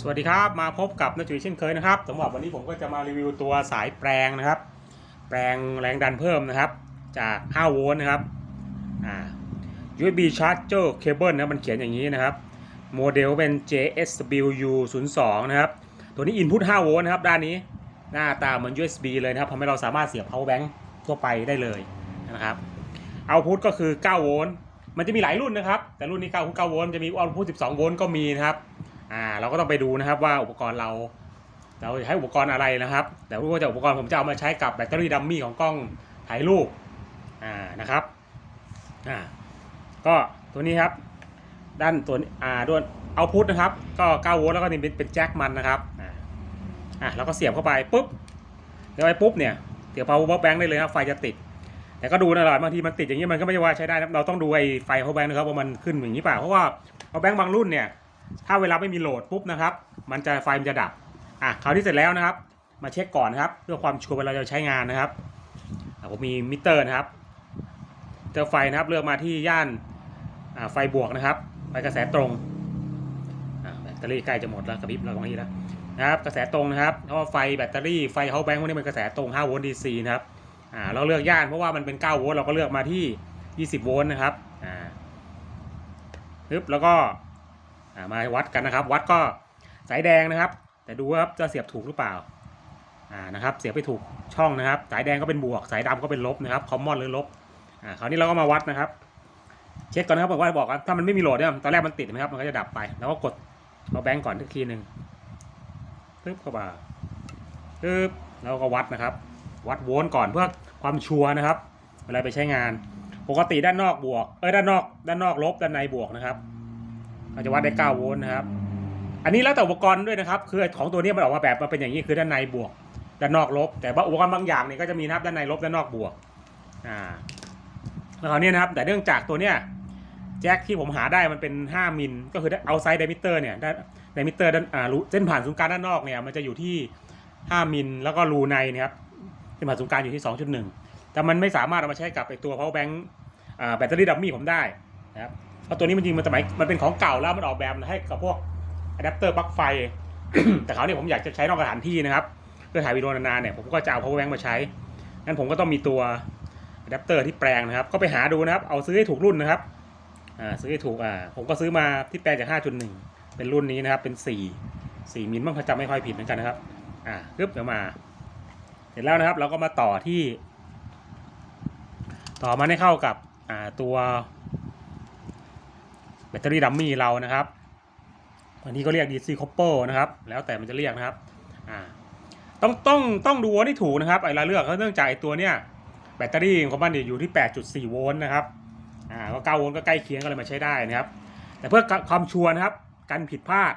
สวัสดีครับมาพบกับนจุยเช่นเคยนะครับสำหรับวันนี้ผมก็จะมารีวิวตัวสายแปลงนะครับ แปลงแรงดันเพิ่มนะครับ จาก 5 โวลต์นะครับอ่า USB charger cable นะมันเขียนอย่างนี้นะครับ โมเดลเป็น JSW 0 2นะครับ ตัวนี้ input 5 โวลต์นะครับ ด้านนี้หน้าตาเหมือน USB เลยนะครับทำให้เราสามารถเสียบ power bank ทั่วไปได้เลยนะครับ output ก็คือ 9 โวลต์มันจะมีหลายรุ่นนะครับ แต่รุ่นนี้9 9โวลต์จะมี output 12 โวลต์ก็มีนะครับ อ่าเราก็ต้องไปดูนะครับว่าอุปกรณ์เราเราใช้อุปกรณ์อะไรนะครับ แต่รู้ว่าจะอุปกรณ์ผมจะเอามาใช้กับแบตเตอรี่ดัมมี่ของกล้องถ่ายรูปอ่านะครับอ่าก็ตัวนี้ครับ ด้านตัวอ่าด้วยเอาพุทนะครับ ก็9โวลต์แล้วก็นี่เป็นเป็นแจ็คมันนะครับอ่าอะเราก็เสียบเข้าไปปุ๊บเดี๋ยวไปปุ๊บเนี่ยเดี๋ยว power bank ได้เลยครับไฟจะติด แต่ก็ดูนะหน่อยบางทีมันติดอย่างนี้มันก็ไม่ใช่ว่าใช้ได้นะเราต้องดูไอ้ไฟ power bank นะครับว่ามันขึ้นอย่างนี้เปล่าเพราะว่า power bank บางรุ่นเนี่ย ถ้าเวลาไม่มีโหลดปุ๊บนะครับ มันจะไฟมันจะดับ อะคราวที่เสร็จแล้วนะครับ มาเช็คก่อนนะครับเพื่อความชัวร์เวลาเราใช้งานนะครับผมมีมิเตอร์นะครับเจอไฟนะครับเลือกมาที่ย่านไฟบวกนะครับไฟกระแสตรงแบตเตอรี่ใกล้จะหมดแล้วกระพริบเราตรงนี้แล้วนะครับกระแสตรงนะครับเพราะว่าไฟแบตเตอรี่ไฟเฮาแบงค์พวกนี้มันกระแสตรง5โวลต์ DC นะครับอ่าเราเลือกย่านเพราะว่ามันเป็น9โวลต์เราก็เลือกมาที่ 20 โวลต์นะครับอ่าปึ๊บแล้วก็ มาวัดกันนะครับ วัดก็สายแดงนะครับ แต่ดูว่าจะเสียบถูกหรือเปล่าอ่านะครับ เสียบไปถูกช่องนะครับ สายแดงก็เป็นบวก สายดำก็เป็นลบนะครับคอมมอนหรือลบอ่าคราวนี้เราก็มาวัดนะครับ เช็คก่อนนะครับบอกว่าบอกว่าถ้ามันไม่มีโหลดเนี่ยตอนแรกมันติดนะครับ มันก็จะดับไป แล้วก็กดเอาแบงก์ก่อนอีกทีหนึ่งปึ๊บเข้ามาปึ๊บแล้วก็วัดนะครับ วัดโวลต์ก่อนเพื่อความชัวร์นะครับเวลาไปใช้งาน ปกติด้านนอกบวก เอ้ยด้านนอก ด้านนอกลบด้านในบวกนะครับ เราจะวัดได้ 9 โวลต์นะครับ อันนี้แล้วแต่อุปกรณ์ด้วยนะครับ คือของตัวนี้มันออกมาแบบมาเป็นอย่างนี้คือด้านในบวก ด้านนอกลบ แต่ว่าอุปกรณ์บางอย่างเนี่ยก็จะมีนะครับด้านในลบด้านนอกบวก อ่า แล้วคราวนี้นะครับ แต่เนื่องจากตัวเนี้ยแจ็คที่ผมหาได้มันเป็น 5 มิล ก็คือเอาไซด์ไดมิเตอร์เนี่ยด้านไดมิเตอร์ด้านอ่ารูเส้นผ่านศูนย์กลางด้านนอกเนี่ยมันจะอยู่ที่ 5 มิล แล้วก็รูในนะครับเส้นผ่านศูนย์กลางอยู่ที่ 2.1 แต่มันไม่สามารถเอามาใช้กับไอตัว power bank อ่าแบตเตอรี่ดัมมี่ผมได้นะครับ เพราะตัวนี้มันจริงมันสมัยมันเป็นของเก่าแล้วมันออกแบบมาให้กับพวกอะแดปเตอร์ปลั๊กไฟ แต่คราวนี้ผมอยากจะใช้นอกสถานที่นะครับเพื่อถ่ายวิดีโอนานๆเนี่ยผมก็จะเอา power bank มาใช้งั้นผมก็ต้องมีตัวอะแดปเตอร์ที่แปลงนะครับ ก็ไปหาดูนะครับ เอาซื้อให้ถูกรุ่นนะครับอ่าซื้อให้ถูกอ่าผมก็ซื้อมาที่แปลงจาก 5.1 เป็นรุ่นนี้นะครับเป็น 4 4มิลมั้งถ้าจำไม่ค่อยผิดเหมือนกันนะครับ อ่าปึ๊บเดี๋ยวมา เสร็จแล้วนะครับ เราก็มาต่อที่ ต่อมาให้เข้ากับอ่าตัว แบตเตอรี่ดัมมี่เรานะครับอันนี้ก็เรียก DC copper นะครับ แล้วแต่มันจะเรียกนะครับอ่าต้องต้องต้องดูว่าที่ถูกนะครับไอ้เราเลือกเขาเนื่องจากไอ้ตัวเนี้ยแบตเตอรี่ของมันเนี่ยอยู่ที่ 8.4 โวลต์นะครับอ่าก็9โวลต์ก็ใกล้เคียงก็เลยมาใช้ได้นะครับ แต่เพื่อความชัวร์นะครับกันผิดพลาด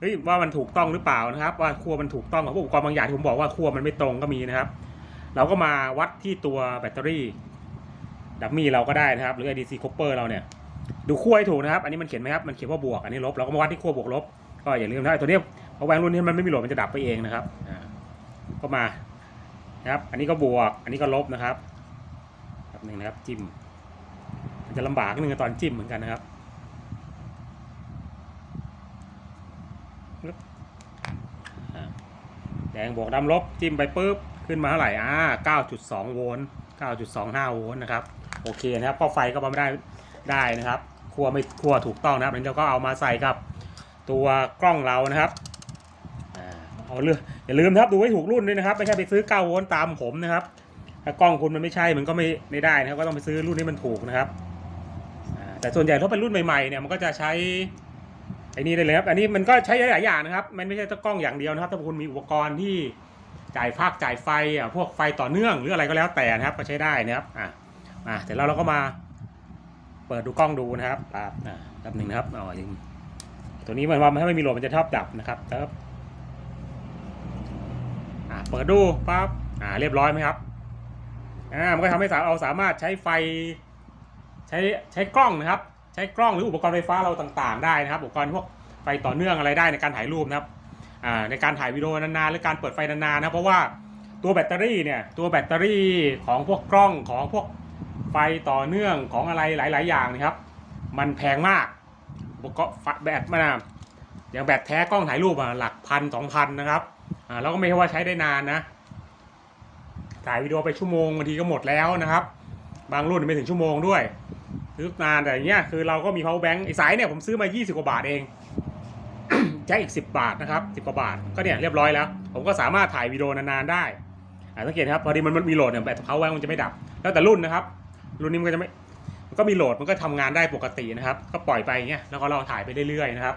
เฮ้ยว่ามันถูกต้องหรือเปล่านะครับ ว่าขั้วมันถูกต้องของอุปกรณ์บางอย่างที่ผมบอกว่าขั้วมันไม่ตรงก็มีนะครับ เราก็มาวัดที่ตัวแบตเตอรี่ดัมมี่เราก็ได้นะครับ หรือ DC copper เราเนี่ย ดูขั้วให้ถูกนะครับ อันนี้มันเขียนไหมครับ มันเขียนว่าบวก อันนี้ลบ เราก็มาวัดที่ขั้วบวกลบ ก็อย่าลืมนะไอ้ตัวนี้พอแหวงรุ่นนี้มันไม่มีโหลดมันจะดับไปเองนะครับอ่าก็มานะครับ อันนี้ก็บวก อันนี้ก็ลบนะครับแบบหนึ่งนะครับ จิ้ม มันจะลำบากนิดนึงตอนจิ้มเหมือนกันนะครับแดงบวกดำลบ จิ้มไปปุ๊บ ขึ้นมาเท่าไหร่ อ่า 9.2 โวลต์ 9.25 โวลต์นะครับ โอเคนะครับพอไฟก็มาไม่ได้ได้นะครับ คั่วไม่คั่วถูกต้องนะครับแล้วเราก็เอามาใส่กับตัวกล้องเรานะครับเอาเลือกอย่าลืมครับดูให้ถูกรุ่นด้วยนะครับไม่ใช่ไปซื้อ9โวลต์ตามผมนะครับถ้ากล้องคุณมันไม่ใช่มันก็ไม่ไม่ได้นะครับก็ต้องไปซื้อรุ่นที่มันถูกนะครับแต่ส่วนใหญ่ถ้าเป็นรุ่นใหม่ๆเนี่ยมันก็จะใช้ไอ้นี่ได้เลยครับอันนี้มันก็ใช้หลายอย่างนะครับ มันไม่ใช่แค่กล้องอย่างเดียวนะครับ ถ้าคุณมีอุปกรณ์ที่จ่ายภาคจ่ายไฟอะพวกไฟต่อเนื่องหรืออะไรก็แล้วแต่นะครับ ก็ใช้ได้นะครับอ่าอ่าเสร็จแล้วเราก็มา เปิดดูกล้องดูนะครับปั๊บอ่าแป๊บหนึ่งนะครับอ๋อยังตัวนี้มันว่าถ้าไม่มีโหลดมันจะชอบดับนะครับเติบอ่าเปิดดูปั๊บอ่าเรียบร้อยไหมครับอ่ามันก็ทำให้สาเราสามารถใช้ไฟ ใช้ใช้กล้องนะครับ ใช้กล้องหรืออุปกรณ์ไฟฟ้าเราต่าง ๆ ได้นะครับ อุปกรณ์พวกไฟต่อเนื่องอะไรได้ในการถ่ายรูปนะครับอ่าในการถ่ายวิดีโอนานๆหรือการเปิดไฟนานๆนะเพราะว่าตัวแบตเตอรี่เนี่ยตัวแบตเตอรี่ของพวกกล้องของพวก ไฟต่อเนื่องของอะไรหลาย ๆ อย่างนะครับ มันแพงมากอุปกรณ์แบตมานะอย่างแบตแท้กล้องถ่ายรูปอะหลักพันสองพันนะครับอ่าแล้วก็ไม่ใช่ว่าใช้ได้นานนะถ่ายวิดีโอไปชั่วโมงบางทีก็หมดแล้วนะครับ บางรุ่นไม่ถึงชั่วโมงด้วยซื้อนานแต่อย่างเงี้ยคือเราก็มี power bank ไอ้สายเนี่ยผมซื้อมา 20 กว่าบาทเองแจ็คอีก 10 บาทนะครับ 10 กว่าบาทก็เนี่ยเรียบร้อยแล้ว ผมก็สามารถถ่ายวิดีโอนานๆได้สังเกตนครับพอดีมันมันมีโหลดเนี่ยแบต power bank มันจะไม่ดับ แล้วแต่รุ่นนะครับ รุ่นนี้มันก็จะไม่มันก็มีโหลดมันก็ทำงานได้ปกตินะครับ ก็ปล่อยไปอย่างเงี้ยแล้วก็เราถ่ายไปเรื่อยๆนะครับ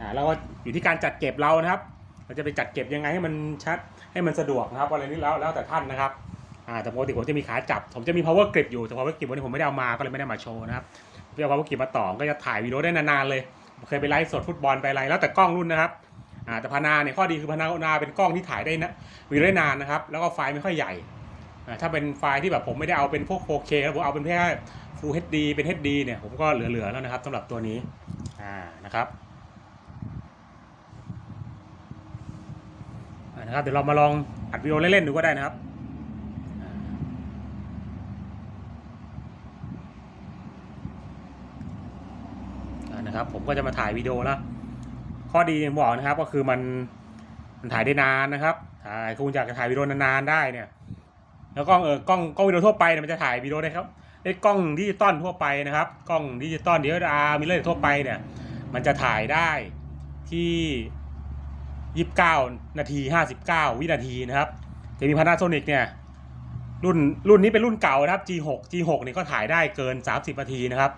อ่าแล้วก็อยู่ที่การจัดเก็บเรานะครับ เราจะไปจัดเก็บยังไงให้มันชัดให้มันสะดวกนะครับอะไรนี้แล้วแล้วแต่ท่านนะครับอ่าแต่ปกติผมจะมีขาจับ ผมจะมี power grip อยู่แต่ power grip วันนี้ผมไม่ได้เอามาก็เลยไม่ได้มาโชว์นะครับเพื่อ power grip มาต่อก็จะถ่ายวิดีโอได้นานๆเลยผมเคยไปไลฟ์สดฟุตบอลไปอะไรแล้วแต่กล้องรุ่นนะครับอ่าแต่พานาเนี่ยข้อดีคือพานาเป็นกล้องที่ถ่ายได้นะวิดีโอได้นานนะครับ แล้วก็ไฟล์ไม่ค่อยใหญ่ ถ้าเป็นไฟล์ที่แบบผมไม่ได้เอาเป็นพวก 4K แล้วผมเอาเป็นแค่ Full HD เป็น HD เนี่ยผมก็เหลือๆแล้วนะครับสำหรับตัวนี้อ่านะครับนะครับเดี๋ยวเรามาลองอัดวิดีโอเล่นๆดูก็ได้นะครับนะครับผมก็จะมาถ่ายวิดีโอแล้วข้อดีอย่างบอกนะครับก็คือมันมันถ่ายได้นานนะครับถ่ายคุณอยากจะถ่ายวิดีโอนานๆได้เนี่ย แล้วกล้องเออกล้องกล้องวิดีโอทั่วไปเนี่ยมันจะถ่ายวิดีโอได้ครับไอ้กล้องดิจิตอลทั่วไปนะครับ กล้องดิจิตอลเดียวดาร์มิเลอร์ทั่วไปเนี่ย มันจะถ่ายได้ที่ 29 นาที 59 วินาทีนะครับ จะมี Panasonic เนี่ยรุ่นรุ่นนี้เป็นรุ่นเก่านะครับ G6 G6 เนี่ยก็ถ่ายได้เกิน 30 นาทีนะครับ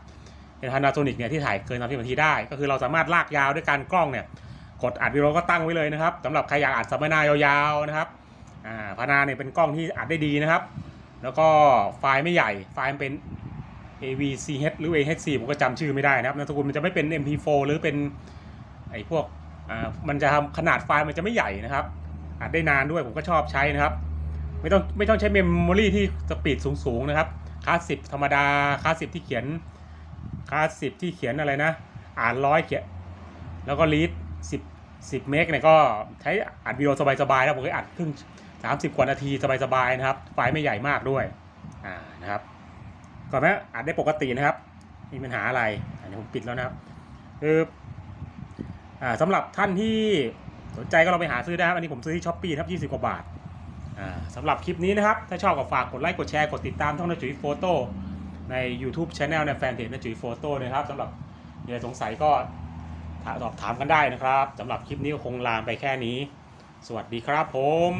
เป็น Panasonic เนี่ยที่ถ่ายเกิน 30 นาทีได้ ก็คือเราสามารถลากยาวด้วยการกล้องเนี่ย กดอัดวิดีโอก็ตั้งไว้เลยนะครับสำหรับใครอยากอัดสัมมนายาวๆนะครับ อ่าพานาเนี่ยเป็นกล้องที่อัดได้ดีนะครับ แล้วก็ไฟล์ไม่ใหญ่ไฟล์มันเป็น AVCH หรือ AHC ผมก็จำชื่อไม่ได้นะครับนามสกุลมันจะไม่เป็น MP4 หรือเป็นไอ้พวกอ่ามันจะทำขนาดไฟล์มันจะไม่ใหญ่นะครับอัดได้นานด้วยผมก็ชอบใช้นะครับ ไม่ต้องไม่ต้องใช้เมมโมรีที่สปีดสูงๆนะครับคลาสสิบธรรมดาคลาสสิบที่เขียนคลาสสิบที่เขียนอะไรนะ อ่านร้อยเขียนแล้วก็รีดสิบสิบเมกเนี่ยก็ใช้อัดวิดีโอสบายๆแล้วผมก็อัดครึ่ง สามสิบกว่านาทีสบายๆนะครับ ไฟไม่ใหญ่มากด้วยอ่านะครับก่อนแม้อัดได้ปกตินะครับมีปัญหาอะไรอันนี้ผมปิดแล้วนะครับคืออ่าสำหรับท่านที่สนใจก็ลองไปหาซื้อได้ครับอันนี้ผมซื้อที่ช้อปปี้ครับยี่สิบกว่าบาทอ่าสำหรับคลิปนี้นะครับ ถ้าชอบก็ฝากกดไลค์กดแชร์กดติดตามช่องนจุ๋ยโฟโต้ใน YouTube Channel ในแฟนเพจนจุ๋ยโฟโต้นะครับสำหรับมีอะไรสงสัยก็ถามสอบถามกันได้นะครับสำหรับคลิปนี้ก็คงลามไปแค่นี้ สวัสดีครับผม